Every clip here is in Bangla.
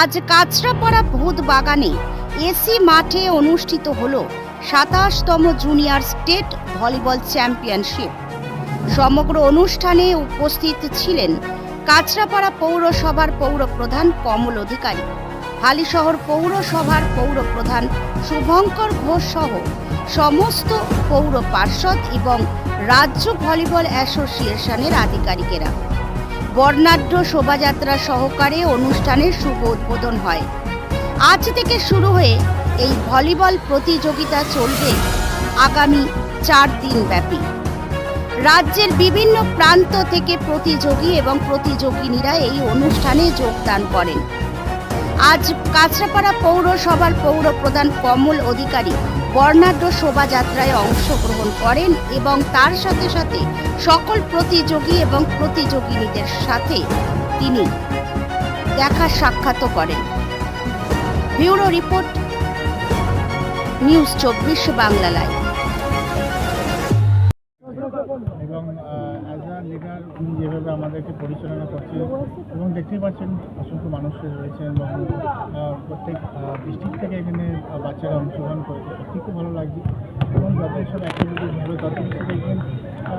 আজ কাঁচরাপাড়া ভূত বাগানে এসি মাঠে অনুষ্ঠিত হল সাতাশতম জুনিয়র স্টেট ভলিবল চ্যাম্পিয়নশিপ। সমগ্র অনুষ্ঠানে উপস্থিত ছিলেন কাঁচরাপাড়া পৌরসভার পৌর প্রধান কমল অধিকারী, হালিশহর পৌরসভার পৌর প্রধান শুভঙ্কর ঘোষ সহ সমস্ত পৌর পার্ষদ এবং রাজ্য ভলিবল অ্যাসোসিয়েশনের আধিকারিকেরা। বর্ণাঢ্য শোভাযাত্রা সহকারে অনুষ্ঠানের শুভ উদ্বোধন হয়। আজ থেকে শুরু হয়ে এই ভলিবল প্রতিযোগিতা চলবে আগামী চার দিন ব্যাপী। রাজ্যের বিভিন্ন প্রান্ত থেকে প্রতিযোগী এবং প্রতিযোগিনীরা এই অনুষ্ঠানে যোগদান করেন। আজ কাঁচরাপাড়া পৌরসভার পৌর প্রধান কমল অধিকারী বর্ণাঢ্য শোভাযাত্রায় অংশগ্রহণ করেন এবং তার সাথে সাথে সকল প্রতিযোগী এবং প্রতিযোগিনীদের সাথে তিনি দেখা সাক্ষাৎ করেন। ব্যুরো রিপোর্ট, নিউজ চব্বিশ বাংলা লাইভ। উনি যেভাবে আমাদেরকে পরিচালনা করছেন এবং দেখতেই পাচ্ছেন অসংখ্য মানুষ রয়েছেন এবং প্রত্যেক ডিস্ট্রিক্ট থেকে এখানে বাচ্চারা অংশগ্রহণ করেছে। সত্যি খুব ভালো লাগছে। এবং যত সব অ্যাক্টিভিটিস হবে তত বেশি দেখবেন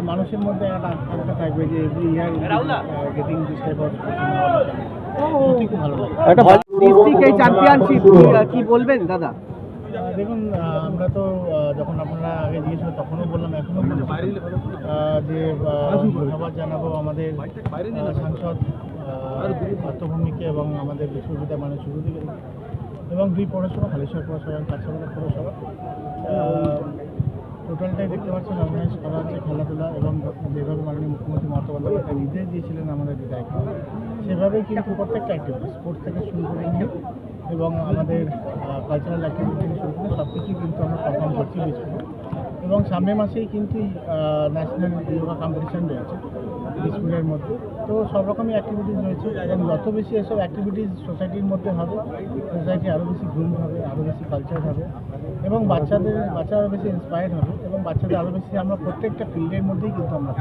মানুষের মধ্যে একটা আকাঙ্ক্ষা থাকবে যে every year getting this type of সত্যি খুব ভালো লাগে একটা ডিস্ট্রিক্ট এই চ্যাম্পিয়নশিপ কি বলবেন দাদা? দেখুন আমরা তো যখন আপনারা আগে জিজ্ঞেস তখনও বললাম এখনও যে আহ, ধন্যবাদ জানাব আমাদের সাংসদ আত্মভূমিকে এবং আমাদের বিশ্ববিদ্যালয় মানে শুরু থেকে এবং দুই পৌরসভা হালিশহর পৌরসভা এবং কাছাড়া পৌরসভা। টোটালটাই দেখতে পাচ্ছেন অর্গানাইজ করা হচ্ছে খেলাধুলা এবং যেভাবে মাননীয় মুখ্যমন্ত্রী মমতা বন্দ্যোপাধ্যায় নির্দেশ দিয়েছিলেন আমাদের দায়িত্ব। সেভাবেই কিন্তু প্রত্যেকটা অ্যাক্টিভিটি স্পোর্টস থেকে শুরু করে নিয়ে এবং আমাদের কালচারাল অ্যাক্টিভিটি থেকে শুরু করে সব কিছুই কিন্তু আমরা পারফর্ম করছি বিস্কুটে এবং সামনের মাসেই কিন্তু ন্যাশনাল যোগা কম্পিটিশান রয়েছে স্কুলের মধ্যে। তো সব রকমই অ্যাক্টিভিটিস রয়েছে। এবং যত বেশি এসব অ্যাক্টিভিটিস সোসাইটির মধ্যে হবে সোসাইটি আরও বেশি গ্রুম হবে আরও বেশি কালচার হবে এবং বাচ্চাদের, বাচ্চারা বেশি ইন্সপায়ার্ড হবে এবং বাচ্চাদের আরও বেশি আমরা প্রত্যেকটা ফিল্ডের মধ্যেই কিন্তু আমরা